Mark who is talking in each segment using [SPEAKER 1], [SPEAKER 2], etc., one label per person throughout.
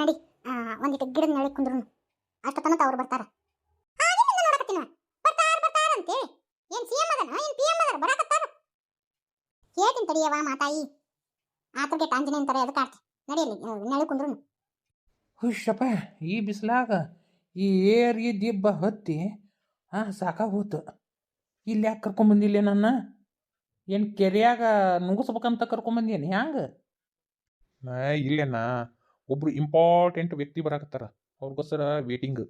[SPEAKER 1] ನಡಿ ಒಂದು ಒಂದಿಟ್ಟು ಗಿಡದ ನೆಳಿ ಕುಂದ್ರು ತನಕ ಅವ್ರು ಬರ್ತಾರ. ಬರ್ತಾರ ಬರ್ತಾರ ಅಂತೇಳಿ. ಏನ್ ಸಿ ಎಂ ಅದನ? ಏನ್ ಪಿ ಎಂ ಅದರ ಬರಾಕತ್ತಾರ. ಹೇಳ್ತೀನಿ ತಡಿಯವ ಮಾತಾಯಿ. ಆತಗೆ ಆಂಜನೇಯ ಅಂತಾರೆ ಅದಕ್ಕೆ ಆಡ್ತಿ? ನಡಿಯಲ್ಲಿ ನೆಳಿ ಕುಂದ್ರು
[SPEAKER 2] ಹುಷಪ್ಪ ಈ ಬಿಸಿಲಾಗ ಈ ಏರಿ ದಿಬ್ಬ ಹತ್ತಿ ಹಾಂ ಸಾಕಾಗೋತು ಇಲ್ಲಿ ಯಾಕೆ ಕರ್ಕೊಂಬಂದಿಲ್ಲ ನನ್ನ? ಏನು ಕೆರೆಯಾಗ ನುಗ್ಗಿಸ್ಬೇಕಂತ ಕರ್ಕೊಂಬಂದೇನು ಹ್ಯಾಂಗೆ?
[SPEAKER 3] ಇಲ್ಲೇನ. ಒಬ್ರು ಇಂಪಾರ್ಟೆಂಟ್ ವ್ಯಕ್ತಿ ಬರಾಕತ್ತಾರ. ಅವ್ರಿಗೋಸ್ಕರ ವೇಟಿಂಗ್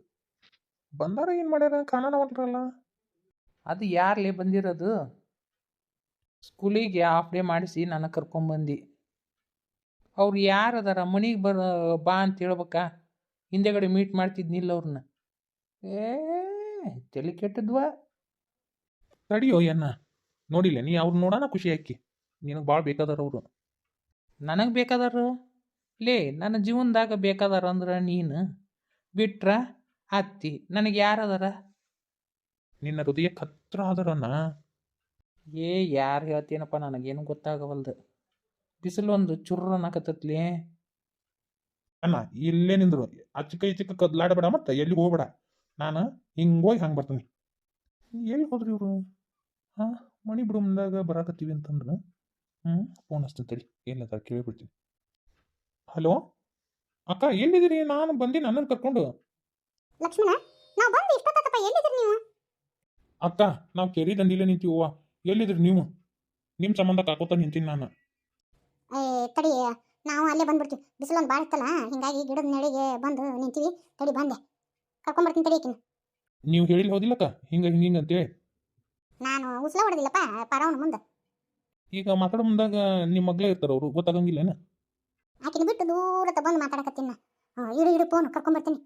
[SPEAKER 3] ಬಂದಾರ ಏನು ಮಾಡ್ಯಾರ? ಕಾಣನ ಹೊಂಟ್ರಲ್ಲ
[SPEAKER 2] ಅದು ಯಾರ್ಲೇ ಬಂದಿರೋದು? ಸ್ಕೂಲಿಗೆ ಹಾಫ್ ಡೇ ಮಾಡಿಸಿ ನನ್ನ ಕರ್ಕೊಂಬಂದು ಅವ್ರು ಯಾರು ಅದಾರ? ಮನಿಗೆ ಬರ, ಬಾ ಅಂತ ಹೇಳ್ಬೇಕಾ? ಹಿಂದೆಗಡೆ ಮೀಟ್ ಮಾಡ್ತಿದ್ನಿಲ್ಲ ಅವ್ರನ್ನ ಏ, ತಲೆ ಕೆಟ್ಟದ್ವಾ?
[SPEAKER 3] ತಡಿಯೋ ಏನ ನೋಡಿಲ್ಲ ನೀ ಅವ್ರು ನೋಡೋಣ ಖುಷಿ ಹಾಕಿ ನಿನಗೆ ಭಾಳ ಬೇಕಾದಾರ ಅವರು.
[SPEAKER 2] ನನಗೆ ಬೇಕಾದಾರ? ಲೇ ನನ್ನ ಜೀವನದಾಗ ಬೇಕಾದಾರ ಅಂದ್ರೆ ನೀನು. ಬಿಟ್ರ ಅತ್ತಿ ನನಗೆ ಯಾರದಾರ?
[SPEAKER 3] ನಿನ್ನ ಹೃದಯಕ್ಕೆ ಹತ್ರ ಆದರನ?
[SPEAKER 2] ಏ ಯಾರು ಹೇಳ್ತೀನಪ್ಪ ನನಗೇನು ಗೊತ್ತಾಗವಲ್ದು. ಬಿಸಿಲು ಒಂದು ಚುರ್ರ ಅನ್ನಕತ್ತತ್ಲಿ
[SPEAKER 3] ಅಣ್ಣ ಇಲ್ಲೇ ನಿಂದ್ರು. ಅಚ್ಚಕ ಇಚ್ಚಕ ಕದ್ಲಾಡಬೇಡ ಮತ್ತೆ ಎಲ್ಲಿಗೆ ಹೋಗ್ಬೇಡ. ನಾನು ಹಿಂಗೋಗಿ ಹೋಗಿ ಹಂಗೆ ಬರ್ತೀನಿ. ಎಲ್ಲಿ ಹೋದ್ರಿ ಇವರು? ಹಾಂ ಮಣಿ ಬಿಡು ಮುಂದಾಗ ಬರಾಕತ್ತೀವಿ ಅಂತಂದ್ರೆ? ಹ್ಞೂ ಫೋನ್ ಹಚ್ತೀನಿ ತಡಿ. ಕೇಳಿ ಕೇಳಿಬಿಡ್ತೀನಿ. ಹಲೋ? ಅಕ್ಕ ಎಲ್ಲಿದ್ದೀರಿ? ನಾನು ಬಂದು ನನ್ನನ್ನು ಕರ್ಕೊಂಡು.
[SPEAKER 1] ಲಕ್ಷ್ಮಣ ನಾವು ಬಂದು ಇಷ್ಟೊತ್ತಪ್ಪ ಎಲ್ಲಿದ್ದೀರಿ ನೀವು?
[SPEAKER 3] ಅಕ್ಕ ನಾವು ಕೆರಿ ದಂಡಿಲೇ ನಿಂತೀವ ಎಲ್ಲಿದ್ರಿ ನೀವು? ನಿಮ್ಮ ಸಂಬಂಧ ಕಾಕೋತ ನಿಂತೀನಿ ನಾನು.
[SPEAKER 1] ಏ ತಡಿ ನಾವು ಅಲ್ಲೇ ಬಂದ್ಬಿಡ್ತೀವಿ. ಬಿಸಿಲೊಂದು ಭಾಳ ಇತ್ತಲ್ಲ ಹಿಂಗಾಗಿ ಗಿಡದ ನೆಳಿಗೆ ಬಂದು ನಿಂತೀವಿ. ತಡಿ ಬಂದೆ. ಕರ್ಕೊಂಡ್ಬರ್ತೀನಿ ತಡಿ ಆಕಿನ
[SPEAKER 3] ನೀವು ಹೇಳಿಲ್ಲ ಹೋದಿಲ್ಲಕ್ಕ ಹಿಂಗೆ ಹಿಂಗೆ ಹಿಂಗೆ ಅಂತೇಳಿ.
[SPEAKER 1] ನಾನು ಉಸ್ಲ ಹೊಡೆದಿಲ್ಲಪ್ಪ ಪರವನ ಮುಂದೆ.
[SPEAKER 3] ಈಗ ಮಾತಾಡೋ ಮುಂದಾಗ ನಿಮ್ಮ ಮಗ್ಲೇ ಇರ್ತಾರೆ ಅವರು ಗೊತ್ತಾಗಂಗಿಲ್ಲೇನ?
[SPEAKER 1] ಆಕಿನ ಬಿಟ್ಟು ದೂರ ಬಂದು ಮಾತಾಡಕತ್ತೀನಿ ನಾ. ಹಾಂ ಇರು ಇರು ಫೋನ್ ಕರ್ಕೊಂಬರ್ತೀನಿ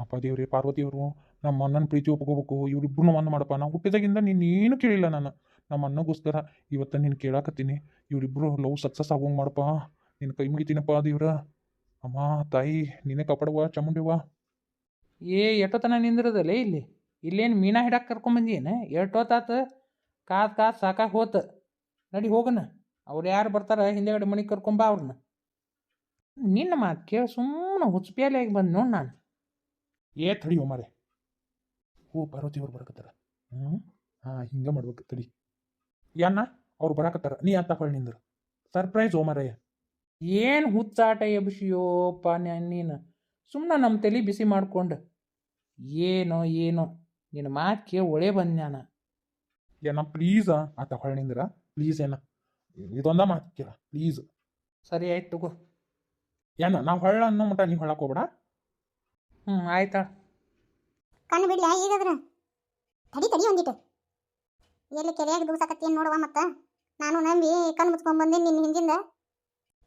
[SPEAKER 3] ಅಪ್ಪ ದೇವ್ರಿ ಪಾರ್ವತಿಯವರು ನಮ್ಮ ಅಣ್ಣನ ಪ್ರೀತಿ ಒಪ್ಕೋಬೇಕು. ಇವ್ರಿಬ್ರು ಒಂದು ಮಾಡಪ್ಪ. ನಾವು ಹುಟ್ಟಿದಾಗಿಂದ ನೀನೇನು ಕೇಳಿಲ್ಲ ನಾನು. ನಮ್ಮ ಅಣ್ಣಗೋಸ್ಕರ ಇವತ್ತು ನೀನು ಕೇಳಾಕತ್ತೀನಿ. ಇವರಿಬ್ಬರು ಲವ್ ಸಕ್ಸಸ್ ಆಗೋಂಗೆ ಮಾಡಪ್ಪ. ನಿನ್ನ ಕೈ ಮುಗಿತೀನಪ್ಪ ದೇವ್ರ. ಅಮ್ಮ ತಾಯಿ ನೀನೇ ಕಾಪಾಡುವ ಚಾಮುಂಡಿವ
[SPEAKER 2] ಏ ಎಟ್ಟೋತನ ನಿಂದಿರದಲ್ಲೇ ಇಲ್ಲಿ? ಇಲ್ಲೇನು ಮೀನಾ ಹಿಡಕ್ಕೆ ಕರ್ಕೊಂಬಂದಿಯೇನ ಎಷ್ಟೊತ್ತಾತ? ಕಾದ್ ಕಾದ್ ಸಾಕಾಗಿ ಹೋತ. ನಡಿ ಹೋಗನ ಅವ್ರು ಯಾರು ಬರ್ತಾರ ಹಿಂದೆಗಡೆ ಮನೆಗೆ ಕರ್ಕೊಂಬ ಅವ್ರನ್ನ ನಿನ್ನ ಮಾತು ಕೇಳಿ ಸುಮ್ಮನೆ ಹುಚ್ಚಪ್ಯಾಲಿಯಾಗಿ ಬಂದು ನೋಡಿ ನಾನು.
[SPEAKER 3] ಏ ತಡಿಯೋ ಮಾರೆ. ಓ ಪಾರ್ವತಿಯವ್ರು ಬರಕತ್ತಾರ. ಹ್ಞೂ ಹಾಂ ಹಿಂಗೆ ಮಾಡ್ಬೇಕು ತಡಿ. ಯಾನ ಅವ್ರು ಬರಕತ್ತಾರ. ನೀ ಅಂತ ಹೊಳ್ ನಿಂದ್ರು. ಸರ್ಪ್ರೈಸ್ ಓ ಮಾರಯ್ಯ.
[SPEAKER 2] ಏನು ಹುಚ್ಚಾಟ ಎಬ್ಸಿಯೋಪ್ಪ ನೀನು. ಸುಮ್ಮನೆ ನಮ್ಮ ತಲೆ ಬಿಸಿ ಮಾಡ್ಕೊಂಡು. ಏನೋ ಏನೋ. ನಿನ್ನ ಮಾತು ಕೇಳಿ ಒಳೆ ಬಂದು ನಾನು.
[SPEAKER 3] ಏನ ಪ್ಲೀಸ ಆತ ಹೊಳ್ ನಿಂದ್ರ? ಪ್ಲೀಸ್ ಏನ? ಇದೊಂದ ಮಾತು ಕೇಳ ಪ್ಲೀಸ್
[SPEAKER 2] ಸರಿ ಆಯ್ತು ತಗೋ.
[SPEAKER 3] ಏನ ನಾವು ಹೊಳ್ಳ ಅನ್ನೋ ಮಟ ನೀವು ಹೊಳಕ್ ಹೋಗ್ಬೇಡ?
[SPEAKER 2] ಹ್ಞೂ ಆಯ್ತಾ
[SPEAKER 1] ಕಣ್ಣು ಬಿಡ್ಲಿ ಈಗಾದ್ರ? ತಡಿ ತಡಿ ಒಂದಿಟ್ಟು. ಎಲ್ಲಿ ಕೆರೆಯಾಗ ದೂಸಕತ್ತೀನಿ ನೋಡುವ ಮತ್ತ? ನಾನು ನಂಬಿ ಕಣ್ಣು ಮುಚ್ಕೊಂಡ್ ಬಂದೆ ನಿನ್ನ ಹಿಂದಿಂದ.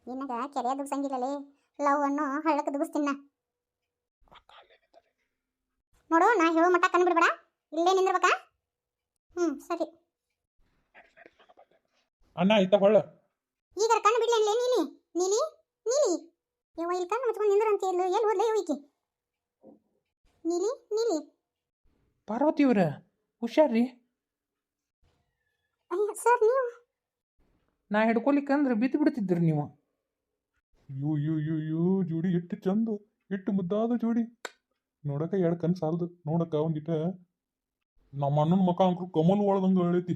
[SPEAKER 1] ನಿನಗ ಕೆರೆಯ ದೂಸಂಗಿಲ್ಲಲೇ ಲವ್ ಅನ್ನು ಹಳ್ಳಕ್ಕೆ ದೂಸ್ತಿನ ನಾ. ನೋಡು ನಾ ಹೇಳೋ ಮಟ್ಟ ಕಣ್ಣು ಬಿಡ್ಬೇಡ. ಇಲ್ಲೇ ನಿಂದಿರ್ಬೇಕಾ? ಹ್ಞೂ ಸರಿ.
[SPEAKER 3] ಅಣ್ಣ ಆಯ್ತಾ ಹೊಳ್ಳ.
[SPEAKER 1] ಈಗ ಕಣ್ಣು ಬಿಡ್ಲೇನ್ಲೇ ನೀನಿ? ನೀನಿ ನೀಲಿ? ಯವ್ವ ಇಲ್ಲಿ ಕಣ್ಣು ಮುಚ್ಕೊಂಡು ನಿಂದ್ರ ಇಲ್ಲ ಎಲ್ಲಿ ಹೋದ್ಲೇ ಹೋಯ್ಕಿ ನೀಲಿ ನೀಲಿ.
[SPEAKER 2] ಪಾರ್ವತಿಯವ್ರ ಹುಷಾರ್ರಿ.
[SPEAKER 1] ಅಯ್ಯ ಸರ್ ನೀವು?
[SPEAKER 2] ನಾ ಹಿಡ್ಕೊಲಿಕ್ಕಂದ್ರೆ ಬಿದ್ದು ಬಿಡ್ತಿದ್ರಿ ನೀವು.
[SPEAKER 3] ಯು ಯು ಯು ಯು ಜೋಡಿ ಎಷ್ಟು ಚಂದ ಎಷ್ಟು ಮುದ್ದಾದ ಜೋಡಿ. ನೋಡಕ ಎರಡು ಕಣ್ ಸಾಲದು. ನೋಡಕ ಒಂದಿಟ ನಮ್ಮ ಅಣ್ಣನ ಮಕ ಅಂಕರು ಕಮಲ್ ಒಳದಂಗ ಹೇಳೈತಿ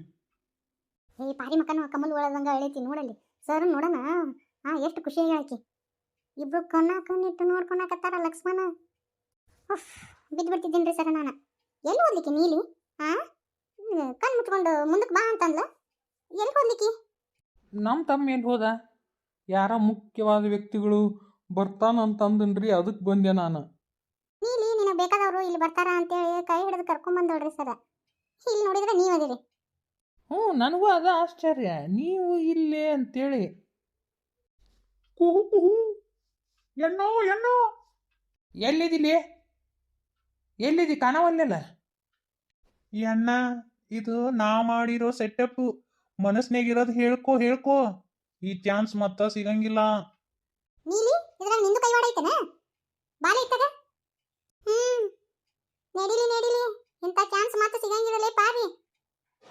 [SPEAKER 1] ಏ ಪಾರಿ ಮಕ್ಕನು ಕಮಲ್ ಒಳದಂಗ ಎಳೈತಿ ನೋಡಲ್ಲಿ. ಸರ್ ನೋಡೋಣ. ಹಾ ಎಷ್ಟು ಖುಷಿಯಾಗಿ ಆಕಿ. ಇಬ್ರು ಕಣ್ಣ ಕಣ್ಣಿಟ್ಟು ನೋಡ್ಕೊಳಕತ್ತಾರ ಲಕ್ಷ್ಮಣ. ಉಫ್ ಬಿದ್ದು ರೀ ಸರ ನಾನು. ಎಲ್ಲಿ ಓದ್ಲಿಕ್ಕೆ ನೀಲಿ? ಹಾ ಕಣ್ಣು ಮುಟ್ಕೊಂಡು ಮುಂದಕ್ಕೆ ಬಾ ಅಂತಂದ್ಲ. ಎಲ್ಲಿ ಓದ್ಲಿಕ್ಕೆ
[SPEAKER 2] ನಮ್ಮ ತಮ್ಮ ಏನು ಹೋದ? ಯಾರ ಮುಖ್ಯವಾದ ವ್ಯಕ್ತಿಗಳು ಬರ್ತಾನಂತಂದನ್ರಿ ಅದಕ್ಕೆ ಬಂದೆ ನಾನು.
[SPEAKER 1] ನೀಲಿ ನಿನಗೆ ಬೇಕಾದವರು ಇಲ್ಲಿ ಬರ್ತಾರ ಅಂತೇಳಿ ಕೈ ಹಿಡಿದು ಕರ್ಕೊಂಬಂದೋಳ್ರಿ ಸರ. ಇಲ್ಲಿ ನೋಡಿದ್ರೆ ನೀವು ಅದಿರಿ.
[SPEAKER 2] ಹ್ಞೂ ನನಗೂ ಅದ ಆಶ್ಚರ್ಯ. ನೀವು ಇಲ್ಲೇ ಅಂತೇಳಿ.
[SPEAKER 3] ಕುಹು ಕುಹು. ಎಣ್ಣೋ ಎಣ್ಣೋ.
[SPEAKER 2] ಎಲ್ಲಿದಿಲಿ? ಎಲ್ಲಿದಿ ಕಾಣವಲ್ಲೆಲ್ಲ?
[SPEAKER 3] ಎಣ್ಣ ಅಣ್ಣ ಇದು ನಾ ಮಾಡಿರೋ ಸೆಟಪ್ ಮನಸ್ನಾಗಿರೋದು ಹೇಳ್ಕೋ ಹೇಳ್ಕೋ. ಈ ಚಾನ್ಸ್ ಮತ್ತ ಸಿಗಂಗಿಲ್ಲ.
[SPEAKER 1] ನೀಲಿ ಇದ್ರಾಗ ನಿಂದು ಕೈವಾಡ ಐತೆನ? ಬಾಲ ಇತ್ತದ ಹ್ಮ್. ನಡಿಲಿ ನಡಿಲಿ. ಇಂಥ ಚಾನ್ಸ್ ಮಾತ್ರ ಸಿಗಂಗಿರಲ್ಲ ಪಾರಿ.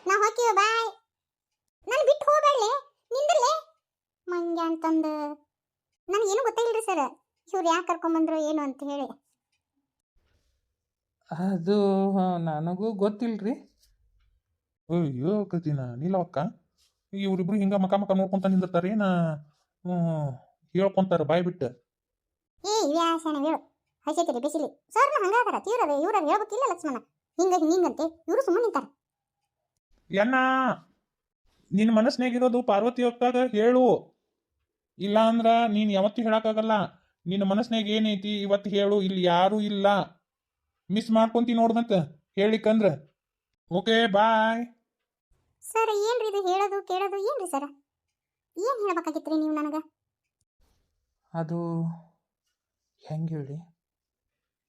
[SPEAKER 1] ನಾ ಹೋಗ್ತೀವಿ ಬಾಯ್. ನಾನು ಬಿಟ್ಟು ಹೋಗ್ಬೇಡ್ಲೆ. ನಿಂದ್ರಲೆ. ಮಂಗ್ಯ ಅಂತಂದು ನನಗೇನು ಗೊತ್ತಾಗಿಲ್ರಿ ಸರ್. ಇವ್ರು ಯಾಕೆ ಕರ್ಕೊಂಬಂದ್ರು ಏನು ಅಂತ ಹೇಳಿ.
[SPEAKER 2] ಅದು ನನಗೂ ಗೊತ್ತಿಲ್ರಿ.
[SPEAKER 3] ಅಯ್ಯೋ ಕತಿನ ನೀಲವಕ್ಕ ಇವ್ರಿಬ್ರು ಹಿಂಗ ಮಕ ಮಕ ನೋಡ್ಕೊಂತ ನಿಂದಿರ್ತಾರೆ ಏನ ಹೇಳ್ಕೊಂತಾರ ಬಾಯ್ ಬಿಟ್ಟು.
[SPEAKER 1] ಏ ವ್ಯಾಸನ ಹೇಳು. ಹಸಿತಿರಿ ಬಿಸಿಲಿ. ಸರ್ ಹಂಗಾದಾರ ತೀವ್ರ ಇವ್ರ ಹೇಳ್ಬೇಕಿಲ್ಲ ಲಕ್ಷ್ಮಣ. ಹಿಂಗ ಹಿಂಗಂತೆ ಇವರು ಸುಮ್ಮನೆ ನಿಂತಾರ.
[SPEAKER 3] ಯಣ್ಣ ನಿನ್ನ ಮನಸ್ಸಿನಾಗಿರೋದು ಪಾರ್ವತಿ ಅಕ್ಕಾಗ ಹೇಳು. ಇಲ್ಲ ಅಂದ್ರ ನೀನು ಯಾವತ್ತೂ ಹೇಳಕ್ಕಾಗಲ್ಲ. ನಿನ್ನ ಮನಸ್ನಾಗ ಏನೈತಿ ಇವತ್ತು ಹೇಳು ಇಲ್ಲಿ ಯಾರು ಇಲ್ಲ. ಮಿಸ್ ಮಾಡ್ಕೊಂತಿ ನೋಡ್ದಂತ ಹೇಳಿಕಂದ್ರ. ಓಕೆ ಬಾಯ್
[SPEAKER 1] ಸರ್ ಏನ್ರಿ ಇದು ಹೇಳೋದು ಕೇಳೋದು ಏನ್ರಿ ಸರ್ ಏನ್ ಹೇಳ್ಬೇಕಾಗಿತ್ರಿ ನೀವು ನನಗ?
[SPEAKER 2] ಅದು ಹೆಂಗೆ ಹೇಳಿ?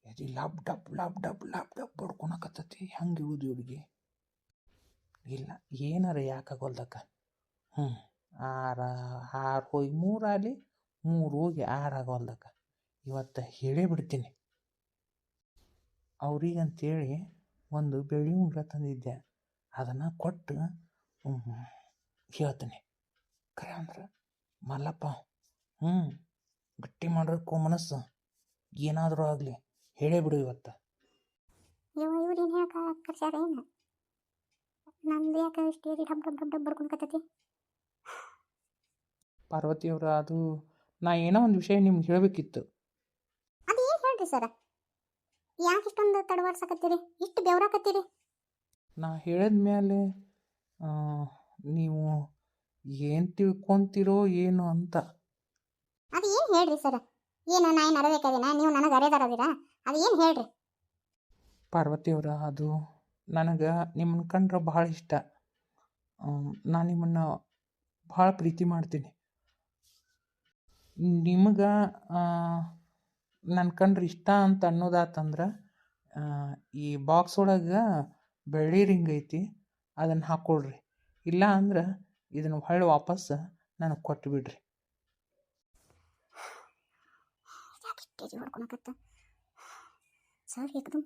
[SPEAKER 2] ಅದು lub dub lub dub lub dub ಬಡ್ಕೊಳಕತ್ತತಿ. ಹೆಂಗೆ ಇಳುದು ಇವ್ರಿಗೆ? ಇಲ್ಲ ಏನಾರ ಯಾಕಾಗೋಲ್ದಕ್ಕ? ಹ್ಞೂ ಆರ ಆರು ಹೋಗಿ ಮೂರು ಆಗಲಿ ಮೂರು ಹೋಗಿ ಆರು ಇವತ್ತು ಹೇಳೇ ಬಿಡ್ತೀನಿ. ಅವ್ರಿಗಂತೇಳಿ ಒಂದು ಬೆಳ್ಳಿ ಉಂಗ್ರ ತಂದಿದ್ದೆ. ಅದನ್ನು ಕೊಟ್ಟು ಹೇಳ್ತೀನಿ. ಖರೆ ಅಂದ್ರೆ, ಮಲ್ಲಪ್ಪ ಹ್ಞೂ ಗಟ್ಟಿ ಮಾಡೋಕ್ಕೂ ಮನಸ್ಸು. ಏನಾದರೂ ಆಗಲಿ, ಹೇಳೇ ಬಿಡು ಇವತ್ತು.
[SPEAKER 1] ನಮ್ದು ಯಾಕೆ ಇಷ್ಟು ಡಬ್ ಡಬ್ ಡಬ್ ಬರ್ಕೊಂಡ್ಕತ್ತೈತಿ
[SPEAKER 2] ಪಾರ್ವತಿಯವ್ರ ಅದು ನಾ ಏನೋ ಒಂದು ವಿಷಯ ನಿಮ್ಗೆ ಹೇಳಬೇಕಿತ್ತು.
[SPEAKER 1] ಅದು ಏನು ಹೇಳ್ರಿ ಸರ್? ಯಾಕೆ ಇಷ್ಟೊಂದು ತಡವಾಡ್ಸಕತ್ತೀರಿ? ಇಷ್ಟು ಬೆವರಾಕತ್ತೀರಿ?
[SPEAKER 2] ನಾ ಹೇಳಿದ ಮೇಲೆ ನೀವು ಏನು ತಿಳ್ಕೊಂತೀರೋ ಏನು ಅಂತ.
[SPEAKER 1] ಅದು ಏನು ಹೇಳ್ರಿ ಸರ್? ಏನು ನಾ ಏನು ಅರಬೇಕಾದಿನ ನೀವು ನನಗೆ ಅರೆದಾರದಿರಾ ಅದು ಏನು ಹೇಳ್ರಿ?
[SPEAKER 2] ಪಾರ್ವತಿಯವರ ಅದು ನನಗೆ ನಿಮ್ಮನ್ನ ಕಂಡ್ರೆ ಭಾಳ ಇಷ್ಟ. ನಾನು ನಿಮ್ಮನ್ನು ಭಾಳ ಪ್ರೀತಿ ಮಾಡ್ತೀನಿ. ನಿಮಗೆ ನನ್ನ ಕಂಡ್ರೆ ಇಷ್ಟ ಅಂತ ಅನ್ನೋದಾತಂದ್ರೆ ಈ ಬಾಕ್ಸ್ ಒಳಗೆ ಬೆಳ್ಳಿ ರಿಂಗ್ ಐತಿ ಅದನ್ನು ಹಾಕ್ಕೊಳ್ರಿ ಇಲ್ಲ ಅಂದ್ರೆ ಇದನ್ನು ಹೊಳ್ಳಿ ವಾಪಸ್ ನನಗೆ ಕೊಟ್ಟು ಬಿಡ್ರಿ.
[SPEAKER 1] ಸ್ಟೇಜ್ ಹೊಡ್ಕೊಳಕತ್ತ? ಸರ್, ಏಕದಮ್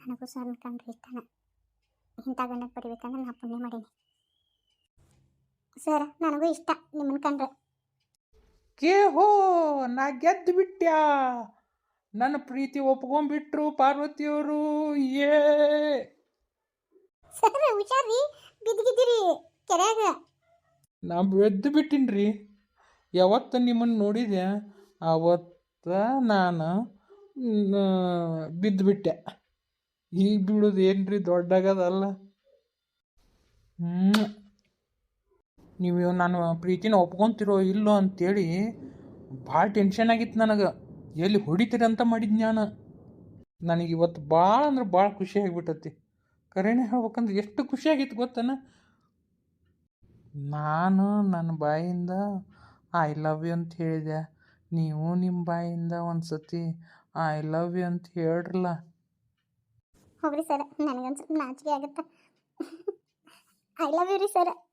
[SPEAKER 1] ನನಗೂ ಸರ್ ಕಂಡ್ರೆ ಇಷ್ಟನ. ಇಂಥ ಗಂಡ ಪಡಿಬೇಕಂದ್ರೆ ನಾ ಪುಣ್ಯ ಮಾಡೀನಿ. ಸರ್ ನನಗೂ ಇಷ್ಟ. ನಿಮ್ಮನ್ನ ಕಂಡ್ರೆ.
[SPEAKER 2] ಕೇ ಹೋ ನಾ ಗೆದ್ದು ಬಿಟ್ಟ್ಯಾ ನನ್ನ ಪ್ರೀತಿ ಒಪ್ಕೊಂಡ್ಬಿಟ್ರು ಪಾರ್ವತಿಯವರು. ಏ.
[SPEAKER 1] ಸರ್ ಹುಷಾರಿ ಬಿದ್ದಿದ್ದೀರಿ ಕೆರೆಯಾಗ.
[SPEAKER 2] ನಾ ಬೆದ್ದು ಬಿಟ್ಟಿನ್ರಿ. ಯಾವತ್ತು ನಿಮ್ಮನ್ನು ನೋಡಿದೆ ಅವತ್ತ ನಾನು ಬಿದ್ದು ಬಿಟ್ಟೆ. ಈಗ ಬೀಳೋದು ಏನ್ರಿ ದೊಡ್ಡಾಗದಲ್ಲ. ಹ್ಞೂ ನೀವು ನಾನು ಪ್ರೀತಿನ ಒಪ್ಕೊಂತಿರೋ ಇಲ್ಲೋ ಅಂತೇಳಿ ಭಾಳ ಟೆನ್ಷನ್ ಆಗಿತ್ತು ನನಗೆ. ಎಲ್ಲಿ ಹೊಡಿತೀರಿ ಅಂತ ಮಾಡಿದ್ ನಾನು ನನಗೆ ಇವತ್ತು ಭಾಳ ಅಂದ್ರೆ ಭಾಳ ಖುಷಿ ಆಗಿಬಿಟ್ಟತಿ. ಕರೆನೇ ಹೇಳ್ಬೇಕಂದ್ರೆ ಎಷ್ಟು ಖುಷಿ ಆಗಿತ್ತು ಗೊತ್ತನ? ನಾನು ನನ್ನ ಬಾಯಿಂದ ಐ ಲವ್ ಯು ಅಂತ ಹೇಳಿದೆ. ನೀವು ನಿಮ್ಮ ಬಾಯಿಂದ ಒಂದು ಸತಿ ಐ ಲವ್ ಯು ಅಂತ ಹೇಳ್ರಲ್ಲ.
[SPEAKER 1] ಹೋಗ್ರಿ ಸರ್. ಸ್ವಲ್ಪ ನಾಚಿಕೆ ಆಗುತ್ತೆ. ಐ ಲವ್ ಯು ರೀ ಸರ್.